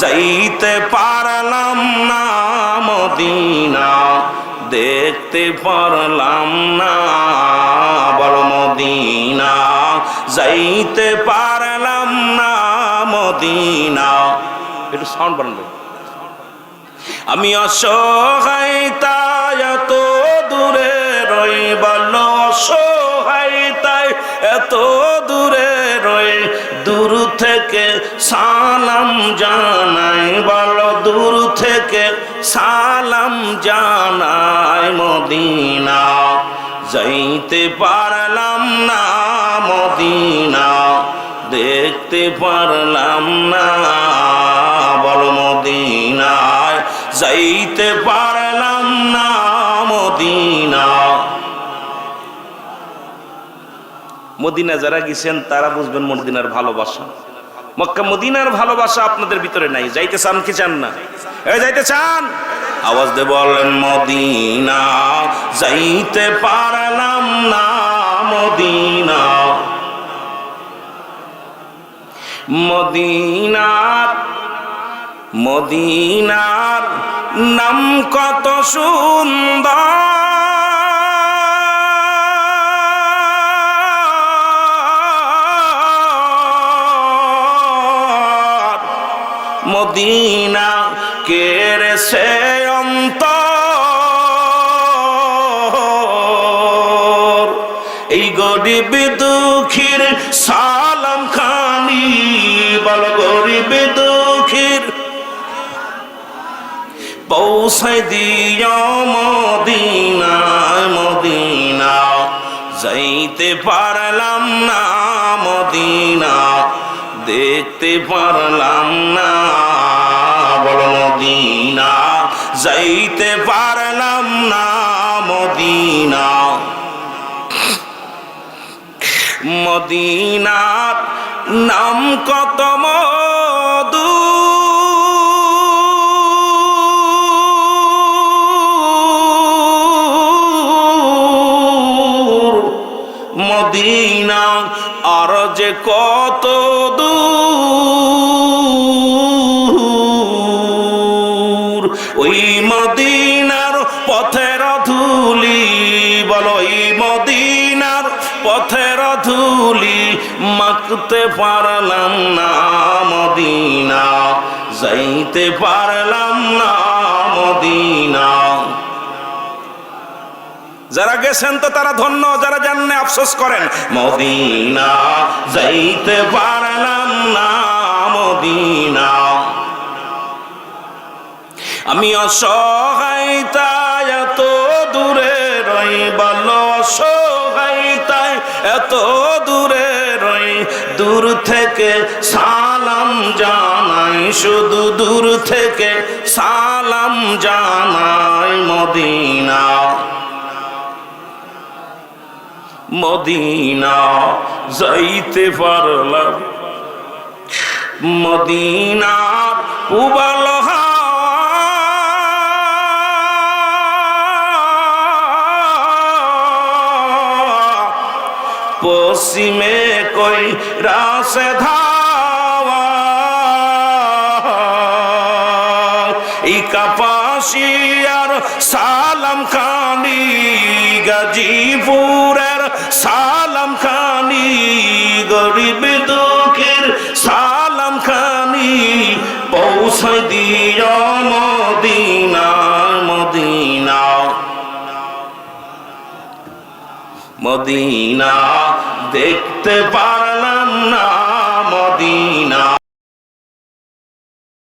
যাইতে পারলাম না মদিনা, দেখতে পারলাম না বল মদিনা। যাইতে পারলাম না মদিনা। একটু সাউন্ড বানাবে আমি অসহায়, তাই এত দূরে রই বল অসহায়, তাই এত দূরে জানাই, বল দূর থেকে সালাম জানাই মদিনা। যাইতে পারলাম না মদিনা, দেখতে পারলাম না, বল মদিনায়। যাইতে পারলাম না মদিনা। মদিনা যারা গেছেন, তারা বুঝবেন মদিনার ভালোবাসা। মক্কা মদিনার ভালোবাসা আপনাদের ভিতরে নাই। যাইতে চান কি চান না? যাইতে চান? আওয়াজ দে বলেন, মদিনা, যাইতে পারলাম না, মদিনা। মদিনার মদিনার নাম কত সুন্দর। মদিনা কেরে সে অন্তর। এই গরিব দুঃখীর সালাম খানি, বল গরিব দুঃখীর। পৌঁছাই দিও মদিনা মদিনা, যাইতে পারলাম না মদিনা, দেখতে পারলাম না যাইতে পারলাম না মদিনা। মদিনার নাম কত মধু? মদিনা আর যে কত দূর? ওই মদিনার পথের ধুলি, বলো ওই মদিনার পথের ধুলি, মাখতে পারলাম না মদিনা, যাইতে পারলাম না মদিনা। যারা গেছেন তো তারা ধন্য, যারা জাননে আফসোস করেন, মদিনা যাইতে পারলাম আমি অসহায়, তাই এত দূরে রই, বল অসহায়, তাই এত দূরে রই। দূর থেকে সালাম জানাই, শুধু দূর থেকে সালাম জানাই মদিনা। মদিনা যাইতে পারলাম। মদিনার উবাল পশ্চিমে কই রাসে কাপাসিয়ার সালাম খানি গাজীপুরের সালাম খানি গরিব দুঃখের সালাম খানি পৌঁছাই দিও মদিনা মদিনা। মদিনা। দেখতে পারলাম না মদিনা।